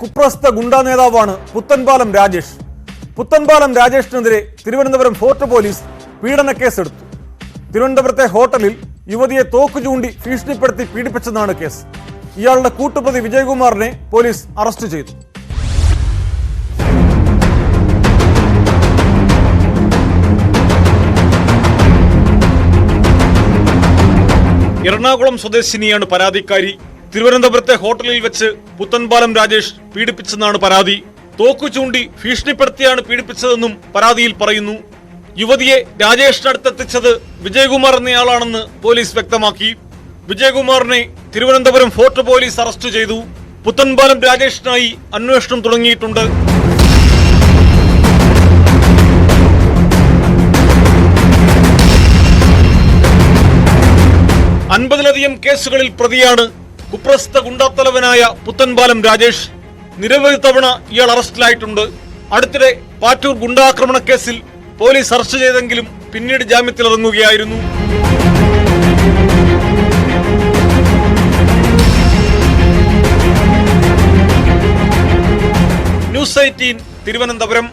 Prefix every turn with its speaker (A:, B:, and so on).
A: കുപ്രസ്ത ഗുണ്ടാ നേതാവാണ് പുത്തൻപാലം രാജേഷ്. പുത്തൻപാലം രാജേഷിനെതിരെ തിരുവനന്തപുരം ഫോർട്ട് പോലീസ് പീഡന കേസെടുത്തു. തിരുവനന്തപുരത്തെ ഹോട്ടലിൽ യുവതിയെ തോക്ക് ചൂണ്ടി ഭീഷണിപ്പെടുത്തി പീഡിപ്പിച്ചെന്നാണ് കേസ്. ഇയാളുടെ കൂട്ടുപ്രതി വിജയകുമാറിനെ പോലീസ് അറസ്റ്റ് ചെയ്തു.
B: എറണാകുളം സ്വദേശിനിയാണ് പരാതിക്കാരി തിരുവനന്തപുരത്തെ ഹോട്ടലിൽ വെച്ച് പുത്തൻപാലം രാജേഷ് പീഡിപ്പിച്ചെന്നാണ് പരാതി. തോക്കു ചൂണ്ടി ഭീഷണിപ്പെടുത്തിയാണ് പീഡിപ്പിച്ചതെന്നും പരാതിയിൽ പറയുന്നു. യുവതിയെ രാജേഷിനടുത്തെത്തിച്ചത് വിജയകുമാർ എന്നയാളാണെന്ന് പോലീസ് വ്യക്തമാക്കി. വിജയകുമാറിനെ തിരുവനന്തപുരം ഫോർട്ട് പോലീസ് അറസ്റ്റ് ചെയ്തു. പുത്തൻപാലം രാജേഷിനായി അന്വേഷണം തുടങ്ങിയിട്ടുണ്ട്. അൻപതിലധികം കേസുകളിൽ പ്രതിയാണ് കുപ്രസ്ത ഗുണ്ടാത്തലവനായ പുത്തൻപാലം രാജേഷ് നിരവധി തവണ ഇയാൾ അറസ്റ്റിലായിട്ടുണ്ട്. അടുത്തിടെ പാറ്റൂർ ഗുണ്ടാക്രമണ കേസിൽ പോലീസ് അറസ്റ്റ് ചെയ്തെങ്കിലും പിന്നീട് ജാമ്യത്തിൽ ഇറങ്ങുകയായിരുന്നു. News eighteen Thiruvananthapuram.